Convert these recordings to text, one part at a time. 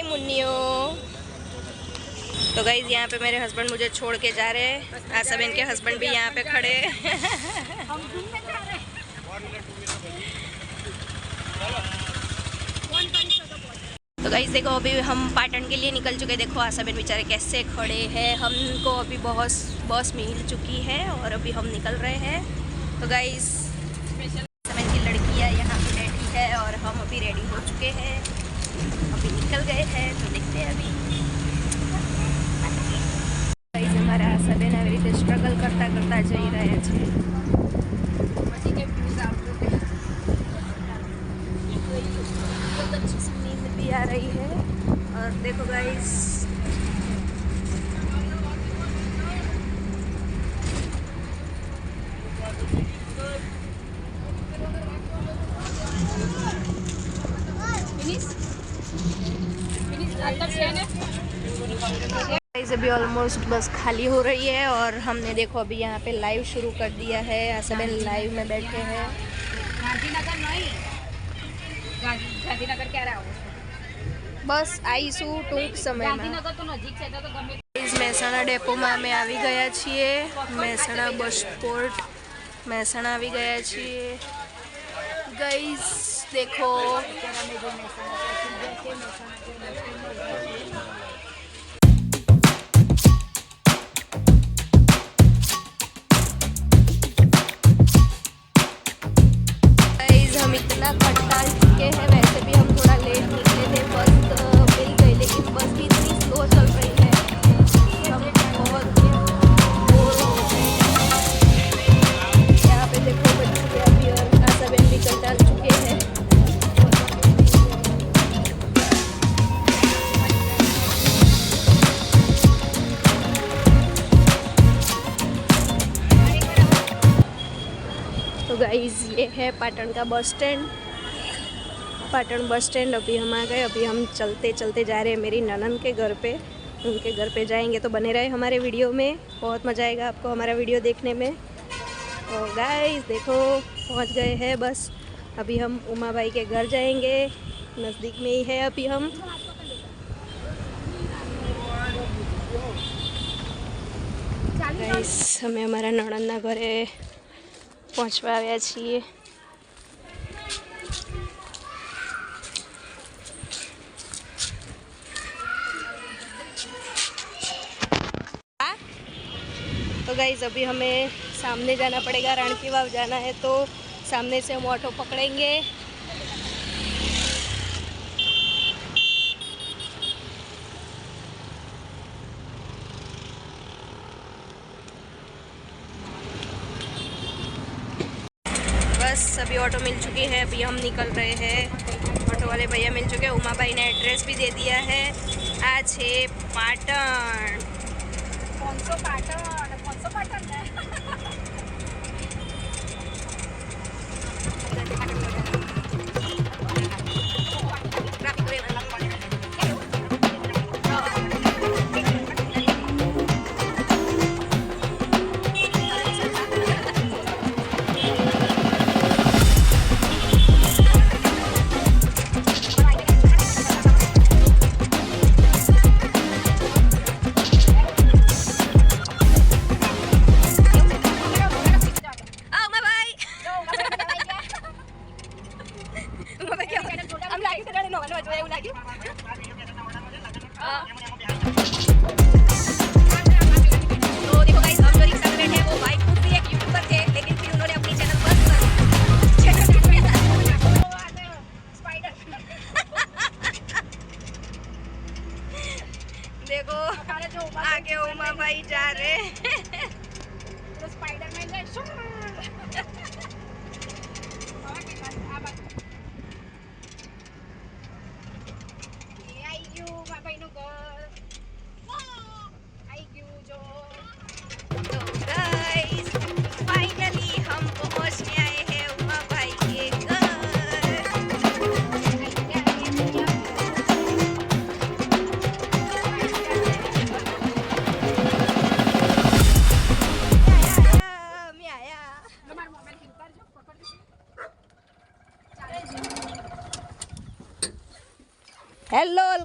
हाय मुन्नियो। तो गाइज़ यहाँ पे मेरे हस्बैंड मुझे छोड़ के जा रहे हैं। आशा बहन के हस्बैंड भी यहाँ पे खड़े तो गाइज़ देखो अभी हम पाटन के लिए निकल चुके देखो आशा बहन बेचारे कैसे खड़े हैं। हमको अभी बहुत बस मिल चुकी है और अभी हम निकल रहे हैं। तो गाइज़ કરતા કરતા જઈ રહ્યા છે गाइस अभी ऑलमोस्ट बस खाली हो रही है और हमने देखो अभी यहाँ पे लाइव शुरू कर दिया है आशाबेन लाइव में बैठे हैं ગાંધીનગર નહીં ગાંધી- ગાંધીનગર ક્યારે આવો છો? બસ આવીશું ટૂંક સમયમાં ગાંધીનગર તો નજીક છે તો તો ગમે ગાઈઝ મહેસાણા ડેપોમાં અમે આવી ગયા છીએ મહેસાણા બસ સ્પોર્ટ મહેસાણા આવી ગયા છીએ ગાઈઝ દેખો गाइस ये है पाटन का bus stand Patan bus stand अभी हम आ गए, अभी हम चलते चलते जा रहे हैं मेरी ननन के घर पे. उनके घर पे जाएँगे तो बने रहे हमारे वीडियो में. बहुत मज़ा आएगा आपको हमारा वीडियो देखने में. तो और गाइस देखो, पहुँच गए हैं बस अभी हम उमा भाई के घर जाएँगे. नज़दीक में ही है अभी हम. गाइस हमें हमारा नणंद घर है. આવ્યા છીએ हाँ? तो गाइज अभी हमें सामने जाना पड़ेगा राणकी वाव जाना है तो सामने से हम ऑटो पकड़ेंगे ऑटो मिल चुकी है अभी हम निकल रहे हैं। ऑटो वाले भैया मिल चुके हैं। उमा भाई ने एड्रेस भी दे दिया है। आज है पाटन। पाटन આમ લાગ્યું કે જાણે નોવેલ વાંચવા એવું લાગ્યું हाँ। तो देखो गाइस हम जो रिक्शा में बैठे हैं वो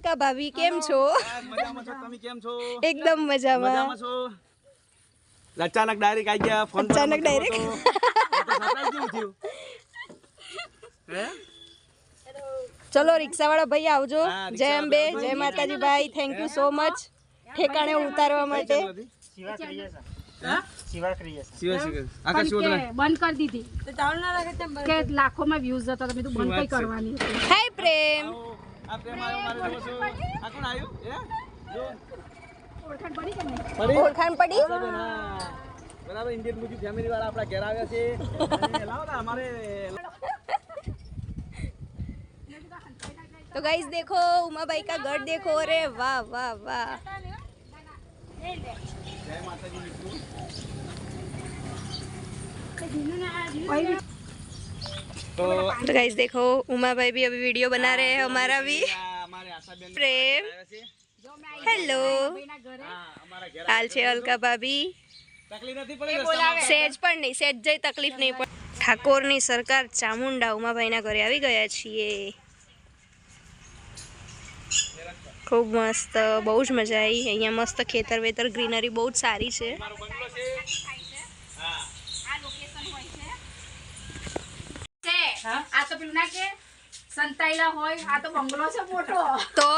અલકા ભાભી કેમ છો? બસ મજામાં છો. તમે કેમ છો? એકદમ મજામાં. મજામાં છો? અચાનક ડાયરેક્ટ આવી ગયા ફોન અચાનક ડાયરેક્ટ ચલો રિક્ષા રિક્ષાવાળા ભાઈ આવજો. જય અંબે જય. માતાજી ભાઈ થેન્ક યુ સો મચ ઠેકાણે ઉતારવા માટે. બંધ કરી દીધી. લાખો લાખોમાં વ્યૂઝ હતા તમે તો બંધ કઈ કરવાની હતી હાય પ્રેમ આ પ્રેમ આવ્યો મારે જોવો છો આ કોણ આવ્યું હે જો ઓળખાણ પડી કે નહીં પડી ઓળખાણ પડી બેન, હા. બરાબર ઇન્ડિયન ગુજુ ફેમિલી વાળા આપણા ઘેર આવ્યા છે અને લાવો ને અમારે तो गाइस देखो उमा भाई का घर देखो अरे वाह वाह वाह જય માતાજી મિત્રો તો तो गाइस देखो उमा भाई भी अभी वीडियो बना रहे हैं हमारा भी આ અમારે આશાબેન પ્રેમ. આવ્યા છે. हेलो હા અમારા ઘેર हाल છે અલકા ભાભી તકલીફ નથી પડી રસ્તામાં? સેજ પણ નહીં સેજ જઈ તકલીફ નહીં પણ ઠાકોરની સરકાર ચામુંડા ઉમાભાઈના ઘરે આવી ગયા છીએ ખૂબ મસ્ત બહુ જ મજા આવી અહીંયા મસ્ત ખેતર વેતર ગ્રીનરી બહુ જ સારી છે આ તો પેલું ના કે સંતાયેલા હોય આ તો બંગલો છે મોટો. તો?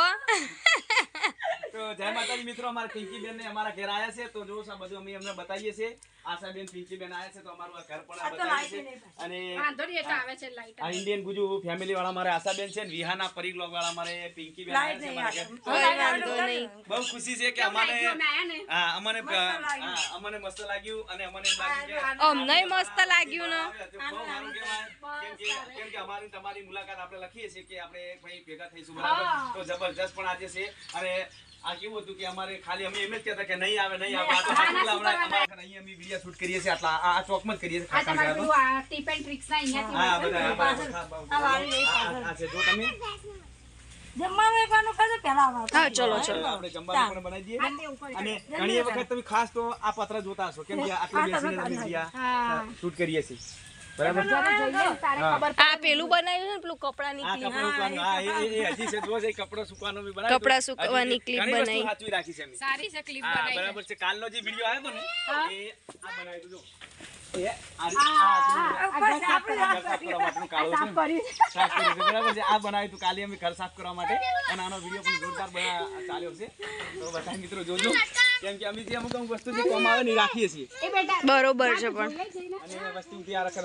તો જય માતાજી મિત્રો અમારા પિંકી બેન ને અમારા ઘેર આવ્યા છે. તો જો સા બધું અમે એમને બતાવીએ છીએ. આશા બેન પિંકી બેન આવ્યા છે તો અમારું ઘર પણ આ બતાવીએ છે અને વાંધો નહીં એટલે આવે છે લાઈટ આ ઇન્ડિયન ગુજુ ફેમિલી વાળા મારે આશા બેન છે ને વિહાના પરિગ્લોક વાળા મારે પિંકી બેન આવ્યા છે ઘેર. વાંધો નહીં. બહુ ખુશી છે કે અમારે આયા હા અમને અમને મસ્ત લાગ્યું અને અમને એમ લાગ્યું કે અમને મસ્ત લાગ્યું ને. કેમ કે- અમારી તમારી મુલાકાત આપણે લખીએ છીએ કે આપણે ભાઈ ભેગા થઈશું બરાબર? તો જબરજસ્ત પણ આજે છે. અને આ કેવું હતું કે અમારે ખાલી અમે એમ જ કહેતા કે નહીં આવે નહીં આવે. આ તો સાચું હમણાં અમારે અહીં અમે વિડિયો શૂટ કરીએ છીએ આટલા આ- ચોકમાં જ કરીએ છીએ ખાસ કરીને. આ ટીપ એન્ડ ટ્રિક્સ ના અહીંયાથી હા બધા આ બરાબર. હા, બરાબર. આ- છે. જો તમે. ચલો ચલો. આપણે જમવાનું પણ બનાવી દઈએ. અને ઘણી વખત તમે ખાસ તો આ પત્ર જોતા હશો કેમ કે આટલે બેસીને તમે શૂટ કરીએ છીએ. બરાબર? આ પેલું બનાવ્યું છે ને પેલું કપડાની ક્લિપ કપડું સુકવાનું, બી બનાવ્યું કપડાં. સુકવાની વસ્તુ બનાવી. સાચવી રાખી છે અમે. સારી છે ક્લિપ બનાવી બરાબર છે. કાલનો જે વીડિયો આવ્યો ને એ આ બનાવ્યું હતું જો. એ આ આ રીત- આ ઘર સાફ ઘર સાફ કરવા માટેનું કાળું છે પણ કર્યું સાફ કર્યું છે, બરાબર છે. માટે. અને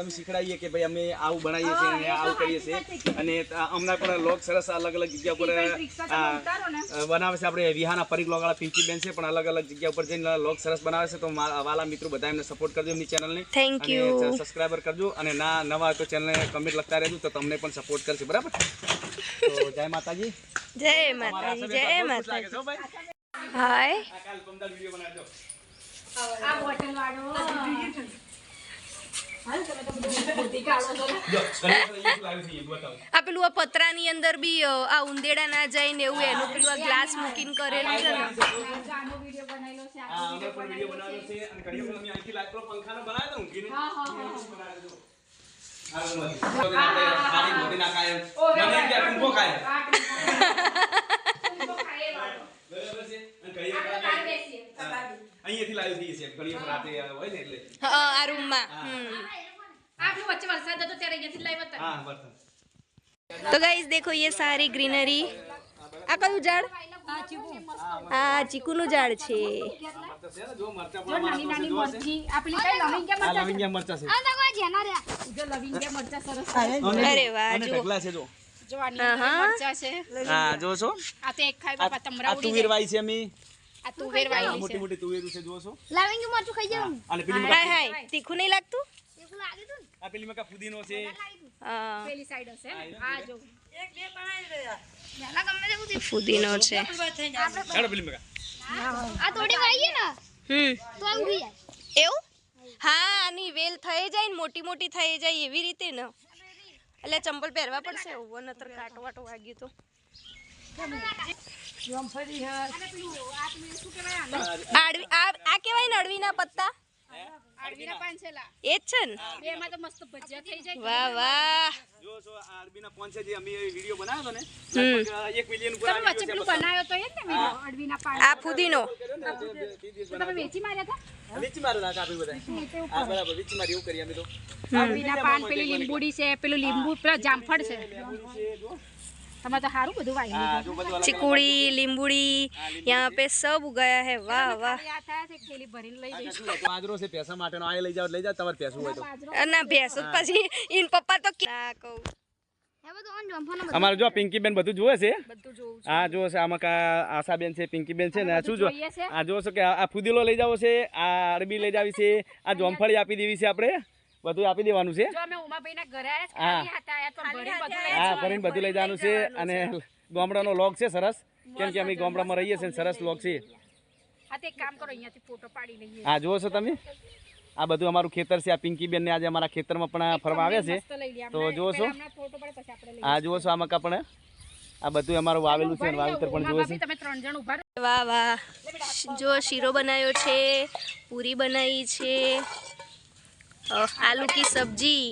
પણ શીખડાવીએ કે ભાઈ અમે આવું બનાવીએ છીએ અને આવું કરીએ છીએ. અને અમને પણ લોક સરસ અલગ અલગ જગ્યા પર રિક્ષા આ, તમે ઉતારો ને. અ, બનાવે છે આપણે વિહાના પરિગ્લોવાળા પિંકી બેન છે પણ અલગ અલગ જગ્યા ઉપર જઈને લોક સરસ બનાવે છે. તો વાલા મિત્રો બધા એમને સપોર્ટ કરજો એમની ચેનલને થેન્ક યુ સબસ્ક્રાઈબર કરજો. અને ના નવા તો ચેનલને કમેન્ટ લખતા રહેજો તો તમને પણ સપોર્ટ કરશે. બરાબર? તો જય માતાજી. જય માતાજી જય માતાજી. હાય. આ કાલ પમદાર વીડિયો બનાવજો. આ બોટલ વાળો. આ પેલું આ પતરાની અંદર બી આ ઉંદેડા ના જાય ને એવું એનું પેલું આ ગ્લાસ મૂકીને કરેલું છે ને. બરાબર અહીંયાથી લાવી દઈએ છીએ. કળિયા રાતે હોય ને એટલે. આ રૂમમાં આપણે વચ્ચે વરસાદ હતો ત્યારે અહીંયાથી લાવ્યા હતા. હા વરસાદ. તો ગાઈઝ દેખો એ સારી ગ્રીનરી. આ કયું ઝાડ? આ ચીકુનું ઝાડ છે. અરે વાહ જો. જો આની આહા. છે. હા જો છો? આ તો એક ખાઈ બાપા તમરા ઉડી તુવેર વાઈ છે અમે આ તુવેર આ વાયેલી મોટી મોટી તુવેરું છે જો છો? લાવેંગે મરચું ખાઈ જાવ અને પેલી મકા હાય તીખું નહીં લાગતું? એવું લાગે તું આ પેલી મકા ફુદીનો છે. હા. પેલી સાઈડ હશે. આ જો. પહેલા ગમે તેવું થયું. ફુદીનો છે. હેડો પેલી મકા આ તોડી વાઈએ ને? હમ. તો આ જાય. એવું? હા આની વેલ થઈ જાય ને મોટી મોટી થઈ જાય એવી રીતે ને. એટલે ચંપલ પહેરવા પડશે ઊભો નતર કાટો વાટો વાગ્યું તો. આ કેવાય ને અડવીના પત્તા? આડવીના પાંચેલા. એ જ છે ને? એમાં તો મસ્ત ભજીયા થઈ જાય. વાહ વાહ. જો છો આરબીના પાંચે જે અમે વિડિયો બનાવ્યો ને લગભગ એક મિલિયન ઉપર તમે વચ્ચે પેલું છે બતાવો. બનાવ્યો તો એ ને વિડિયો આરબીના પાન આ ફુદીનો તમે વેચી માર્યા હતા? વેચી વીચી હતા આપણે બધા. આ બરાબર વેચી મારી એવું કરી અમે તો. આરબીના પાન પેલી લીંબુડી છે પેલું લીંબુ પેલા જામફળ છે. ચીકુડી લીંબુડી યહાં પે સબ ઉગાયા હે. વાહ વાહ. બાજરો છે પૈસા માટેનો. આ લઈ જાવ લઈ જાવ તમારે પૈસું હોય તો. ના પૈસું પછી ઇન પપ્પા તો ના કહું. અમારે જો પિંકીબેન બધું જોવે છે? આ જોવે છે. આમાં આશાબેન છે પિંકીબેન છે ને શું જો? આ જોવો છો કે આ ફુદીલો લઈ જાવો છે આ અરબી લઈ જાવી છે આ જોમફળી આપી દેવી છે આપણે. બધું આપી દેવાનું છે. જો અમે ઉમાભાઈના ઘરે હા. ભરીને બધું લઈ જવાનું. ફરીને બધું લઈ જવાનું છે અને ગામડાનો લોક છે સરસ. કેમ કે અમે ગામડામાં રહીએ છીએ ને સરસ લોક છે. હા તો એક કામ કરો અહીંયાથી ફોટો પાડી લઈએ. આ જુઓ છો તમે? આ બધું અમારું ખેતર છે. આ પિંકીબેન ને આજે અમારા ખેતરમાં પણ ફરવા આવ્યા છે. તો જુઓ છો? પહેલા હમણાં ફોટો પડે પછી આપણે લઈએ આ જુઓ છો આમાં મકા પણ. આ બધું અમારું વાવેલું છે વાવેતર પણ જુઓ. છે. તમે ત્રણ જણ ઊભા રહો. વાહ વાહ. જો શીરો બનાવ્યો છે પૂરી બનાવી છે. આલુ કી સબ્જી?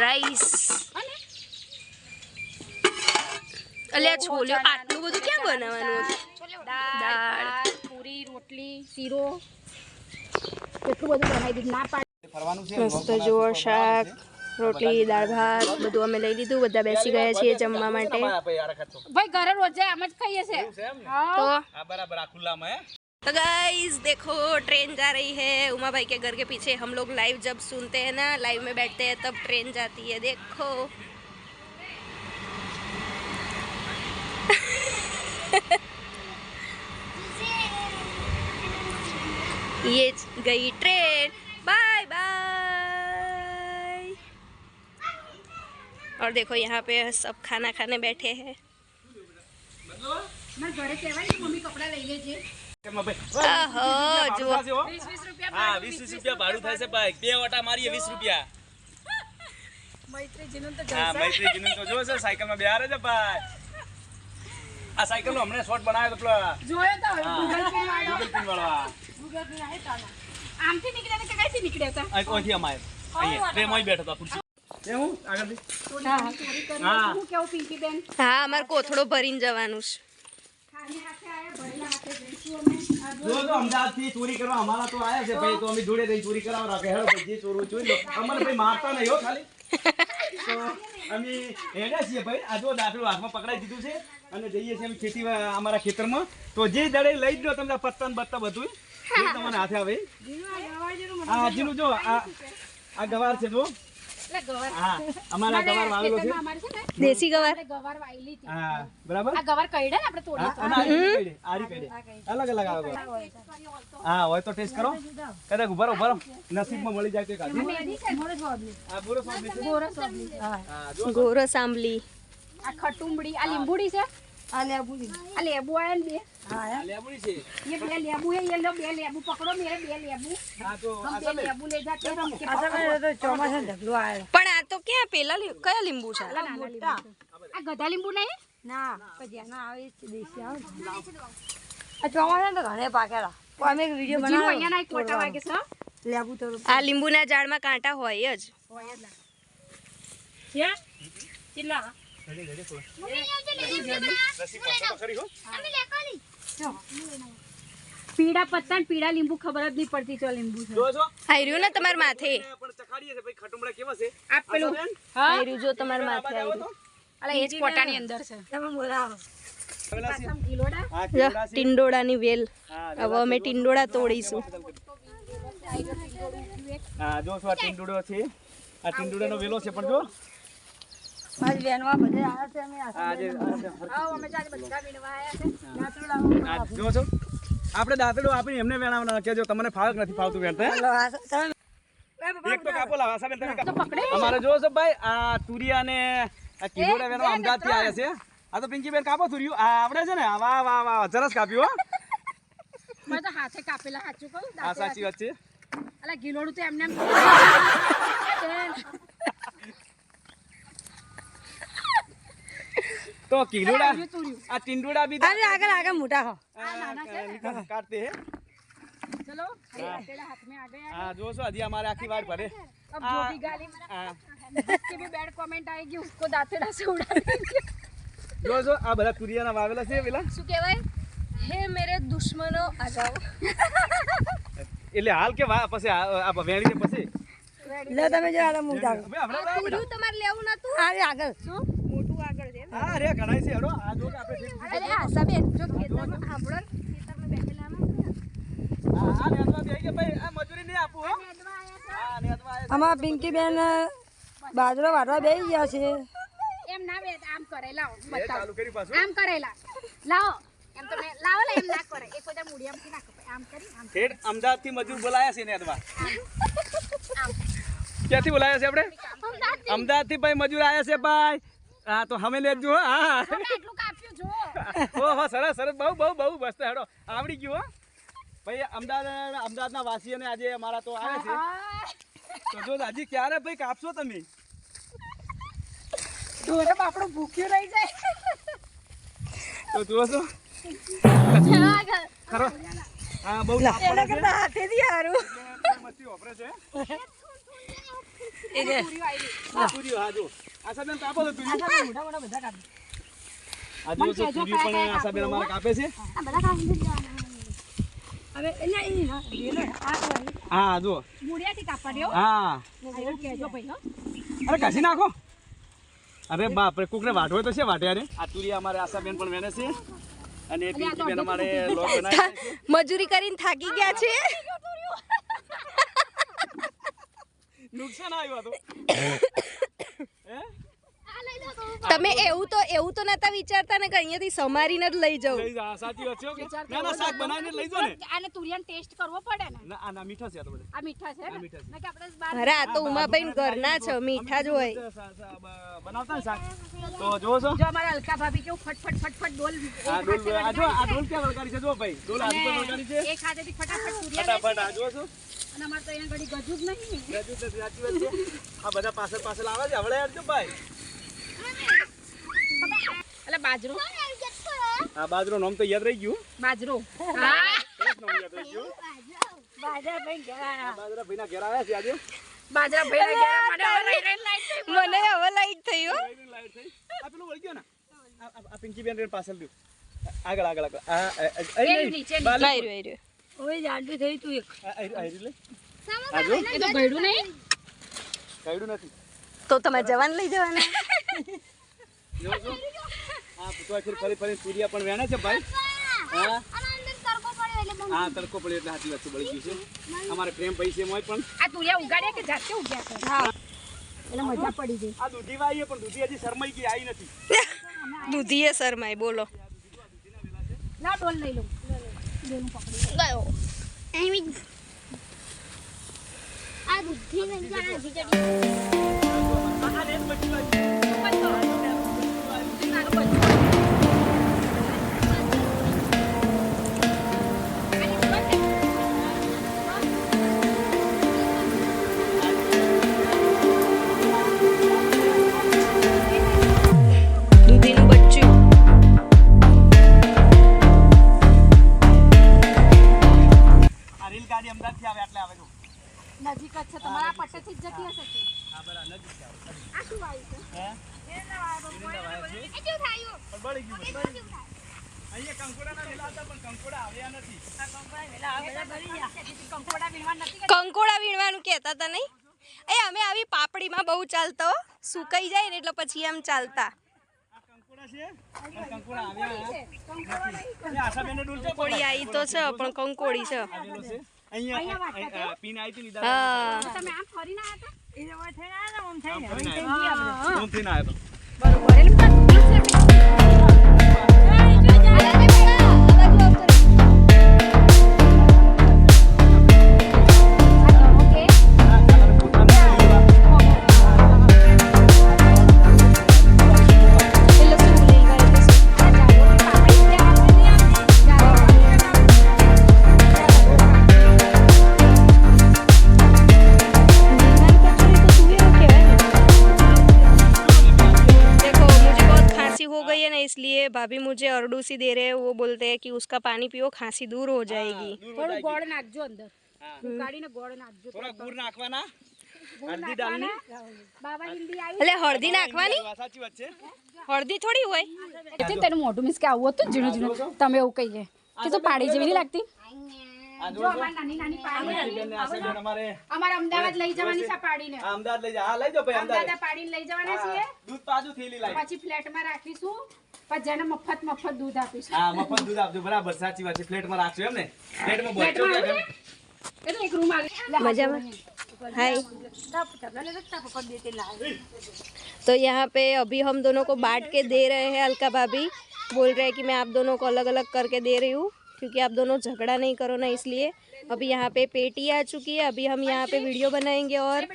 રાઈસ અલ્યા છોલ્યો આટલું બધું ક્યાં બનાવવાનું હતું દાળ. પૂરી રોટલી શીરો કેટલું બધું બનાવી દીધું. ના પાડી. મસ્ત જુઓ શાક રોટલી દાળ ભાત બધું અમે લઈ લીધું બધા બેસી ગયા છીએ જમવા માટે. ભાઈ ઘરે રોજે આમ જ ખાઈએ છે તો? બરાબર આ ખુલ્લામાં હે? तो गाइस देखो ट्रेन जा रही है। उमा भाई के घर के पीछे हम लोग लाइव जब सुनते हैं ना लाइव में बैठते हैं, तब ट्रेन जाती है, देखो। ये गई ट्रेन बाय बाय और देखो, यहाँ पे सब खाना खाने बैठे हैं। ભાડું થશે ભાઈ. બે વટા મારીએ વીસ રૂપિયા. મૈત્રીજીનું તો હા મૈત્રીજીનું તો જો છે સાયકલમાં બેહારે છે ભાઈ. આ સાયકલ નો હમણાં શોર્ટ બનાવ્યો તો જોયો તો હવે Google વાળો. Google Pin વાળો આ. Google Pay આવ્યો આમથી નીકળ્યા કે કઈથી નીકળ્યા હતા આ ઓયથી અમારે. અહીંયા ટ્રેનમાં બેઠો હતો ખુરશી. એ હું? આગળથી હા. હું. કેવું પિંકી બેન હા અમારે કોથળો ભરીને જવાનું છે. જો તો અમદાવાદથી ચોરી કરવા અમારા તો આયા છે ભાઈ તો અમે જોડે રહી ચોરી કરાવવા રાખે. હેડો જે ચોરવું ચોરી લો. અમને ભાઈ મારતા નહીં હો ખાલી. તો અમે હેડ્યા છીએ ભાઈ. આ જો દાખલો હાથમાં પકડાઈ દીધું છે અને જઈએ છીએ અમે ખેતી અમારા ખેતરમાં. તો જે દડે લઈ જ લો તમને પત્તા ને બત્તા બધું. તમને હાથે આવે. આ હજીનું જો આ આ ગવાર છે જો. અમારા ગવાર વાવેલો છે. ખેતરમાં અમારે છે ને? દેશી ગવાર. ગવાર વાયેલી હતી. હા બરાબર? આ ગવાર કઈડે ને આપણે તોડી હા, અને આ રીત કઈ દે, આ રીત કઈ દે. અલગ અલગ આવે હા હોય તો ટેસ્ટ કરો. કદાચ ઊભા રહો નસીબમાં મળી જાય તો એક હાથું. આ પૂરો સ્વાદ લેશે? હા ગોરો સાંભલી આ ખટુંબડી આ લીંબુડી છે? આ લેબુ આ લેબુ આયા લેબુ. લેબુ. હે પણ આ તો ક્યાં પેલા કયા લીંબુ છે? લીંબુ નહીં? ના પછી ના આ લીંબુના ઝાડમાં કાંટા હોય જ. હોય તો ખરી હો. પીળા પત્તા પીડા પીળા લીંબુ ખબર જ નહીં પડતી ચો લીંબુ છે. જો ને તમાર માથે? પણ ચખાડીએ છે ભાઈ ખટુમડા કેવા છે? આ પેલું. હા? આર્યું જો તમારા માથે આર્યું અલા એ જ કોટાની અંદર છે. ટિંડોળાની વેલ. હવે અમે ટિંડોળા. તોડીશું. હા જો આ ટીંડુડો છે. આ વેલો છે પણ જો. આ જે આ જે- આવો અમે જાતે બધા વીણવા આયા છે. જો છો. આપણે દાંતડું આપીને એમને વેણાવવાના કે તમને ફાવક નથી ફાવતું વેણતા? એક તો કાપો લાવો આશાબેન તમે અમારે જો છો ભાઈ આ તુરિયા ને આ કિલોડા વેણવા અમદાવાદથી આવ્યા છે. આ તો પિંકીબેન કાપો તુરિયું. આ આપણે છે ને? વાહ વાહ વાહ સરસ કાપ્યું હો. મેં તો હાથે કાપેલા સાચું કહું આ સાચી વાત છે. અલા ગીલોડું તો એમને એમ તો કિલોડા તુર્યું આ ટીંડુડા બી આગળ આગળ મોટા હો કાટતે હે चलो अकेला हाथ में आ गया હા જો છો હજી અમારે આખી વાર ભરે अब जो भी गाली હા जिसकी भी बैड कमेंट आएगी उसको दांतेड़ा से उड़ा देंगे જો છો આ બધા તુરિયાના વાવેલા છે પેલા શું કહેવાય હે મેરે દુશ્મનો આ જાઓ એટલે હાલ કે વા પછી આ આ વેણી કે પછી લે તમે જો આને મૂક જાવ હવે હમણાં તો પૂરું તમારે લેવું નતું આ રે આગળ મોટું આગળ છે હા રે ઘણાય છે. હેડો આ જો આપણે જો ખેતરમાં ને, ખેતરમાં બેઠેલામાં હા આ નેદવા બેહી ગયા. ભાઈ આ મજૂરી નહીં આપું હો. હા નેદવા આયા આમાં પિંકી બેન બાજરો વાટવા બેહી ગયા છે. એમ ના બે આમ કરે લાવો બતાવો. ચાલુ કરી પાછું. આમ કરેલા લાવો. એમ તો લાવો લે એમ ના કરે. એક બધા મૂડિયામથી ના કપાય આમ કરી આમ ઠેઠ અમદાવાદથી મજૂર બોલાયા છે નેદવા ક્યાંથી બોલાયા છે આપણે? અમદાવાદથી. ભાઈ મજૂર આવ્યા છે ભાઈ. હા તો અમે લેજો હા. આટલું કાપ્યું જો ઓહો સરસ સરસ. બહુ બહુ બહુ મસ્ત હેડો. આવડી ગયું હો. ભાઈ અમદાવાદ અમદાવાદના વાસીઓને આજે અમારા તો આવે છે. તો જો દાદી ક્યારે ભાઈ કાપશો તમે? ઢોરે બાપડો ભૂખ્યું રહી જાય. તો જુઓ છો. ખરો. હા બહુ પડે છે. હાથેથી હારું. મસ્તી વાપરે છે. તુરિયો, હા. જો આશાબેન કાપો તો તુરિયો. મોટા મોટા બધા કાપી આ જુઓ છો પણ આશાબેન અમારે કાપે છે હવે એટલે ઈ હા, તો જુઓ મૂડિયાથી કાપવા દેવો હા એવું કહેજો ભાઈ અરે કસી નાખો અરે બાપ રે કોકને હોય તો છે વાઢે અરે આ તુરી અમારે આશાબેન પણ વેને છે અને પિંકી બેન અમારે લોક બનાવે છે મજૂરી કરીને થાકી ગયા છે નુકસાન આવ્યું હતું તમે એવું તો એવું તો નતા વિચારતા ને કે અહીંયાથી સમારીને જ લઈ જાઉં. લઈ જા સાચી વાત છે ના ના શાક બનાવીને લઈ જાઓ ને. આને તુરિયાનો ટેસ્ટ કરવો પડે ને. ના આ ના મીઠા છે આ તો બધા. આ મીઠા છે ને? ના કે આપણે બહાર અરે આ તો ઉમાભાઈ ઘરના છે મીઠા જ હોય. બનાવતા ને શાક. તો જો છો. જો અમારા અલકા ભાભી કેવું ફટફટ ફટફટ ડોલ આ ડોલ આ જો આ ડોલ ક્યાં વળગાડી છે? જો ભાઈ ડોલ આ ડોલ વળગાડી છે. એક હાથેથી ફટાફટ તુરિયા ફટાફટ આ જો છો. અને અમાર તો અહીંયા ઘડી ગજુ જ નહીં. ગજુ જ સાચી વાત છે. આ બધા પાછળ પાછળ આવે છે? હવળે હેડજો ભાઈ. એટલે બાજરો. આ બાજરો નામ તો યાદ રહી ગયું. બાજરો. મને હવે લાઈટ થયો લાઈટ લાઈટ થઈ. આ પેલું વળી ગયો ને? આ- આ- આ પિંકી બેન પાછળ દ્યો. આગળ આગળ આગળ. ઓય જાડું થઈ તું એક. લે. એ નહીં? કઈડું નથી. તો તમે જવાન લઈ જવાના? જો તો ફરી ફરી ફરી સૂર્યા પણ વેણે છે ભાઈ હા હા તડકો પડ્યો એટલે સાચી વાત છે બળી ગયું છે અમારે પ્રેમ પૈસે મોય પણ આ તુરિયા ઉગાડ્યા કે જાતે ઉગ્યા છે એટલે મજા પડી ગઈ આ દૂધી વાઈએ પણ દૂધી હજી શરમાઈ ગઈ આવી નથી દૂધીએ શરમાઈ બોલો ના ડોલ લઈ લઉં ગયો આ બુદ્ધિ નહીં આ ખીચડી આ રેત બચી વાત Bueno, pues, bueno. પછી એમ ચાલતા. આ કંકોડા છે પણ કંકોડા આવ્યા નથી. એ આશાબેનનો ડોલ છે કોળી આવી તો છે પણ કંકોડી છે આવેલો भाभी मुझे अरडूसी दे रहे हैं वो बोलते हैं कि उसका पानी पियो खांसी दूर हो जाएगी દૂર હો થોડું જાયગી. ગોળ નાખજો અંદર હા. ઉકાળીને ગોળ નાખજો થોડા ગુડ નાખવાના ગુળ હળદી ડાલની નાખવાના. બાબા હિન્દી આવી એટલે હળદી નાખવાની સાચી વાત છે હળદી થોડી હોય એટલે તેનું મોઢું મીન્સ કે આવું હતું ઝીણું ઝીણું તમે એવું કહીએ કે તો પાડી જેવી નહીં લાગતી આ જો જો અમારી નાની નાની પાડી આશી બેન ને આશી બેન અમારે અમારે અમદાવાદ લઈ જવાની છે પાડીને આ અમદાવાદ લઈ જા હા લઈ જાઓ ભાઈ અમદાવાદ અમદાવાદ પાડીને લઈ જવાના છીએ હા, દૂધ પાછું થેલી લાવી પછી ફ્લેટમાં રાખીશું પછી જેને મફત મફત દૂધ આપીશું હા મફત દૂધ આપજો બરાબર સાચી વાત છે પ્લેટમાં રાખજો એમ ને પ્લેટમાં બોલજો ફ્લેટમાં આવે ને? એટલે એક રૂમ આવી મજામાં हाय तो यहाँ पे अभी हम दोनों को बांट के दे रहे हैं अलका भाभी बोल रहे हैं कि मैं आप दोनों को अलग अलग करके दे रही हूँ क्योंकि आप दोनों झगड़ा नहीं करो ना, इसलिए अभी यहाँ पे पेटी आ चुकी है। अभी हम यहाँ पे वीडियो बनाएँगे और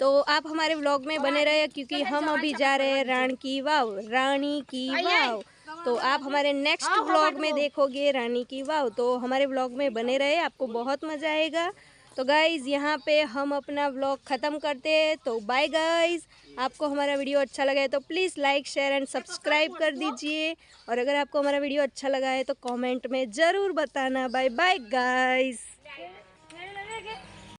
तो आप हमारे व्लॉग में बने रहे, क्योंकि हम अभी जा रहे हैं राण की वाव, रानी की वाव। तो आप हमारे नेक्स्ट व्लॉग में देखोगे रानी की वाव। तो हमारे व्लॉग में बने रहे, आपको बहुत मज़ा आएगा। तो गाइज़ यहाँ पे हम अपना व्लॉग ख़त्म करते हैं। तो बाय गाइज़ आपको हमारा वीडियो अच्छा लगा है तो please like share and subscribe कर दीजिए और अगर आपको हमारा वीडियो अच्छा लगा है तो कमेंट में ज़रूर बताना बाय बाय गाइज़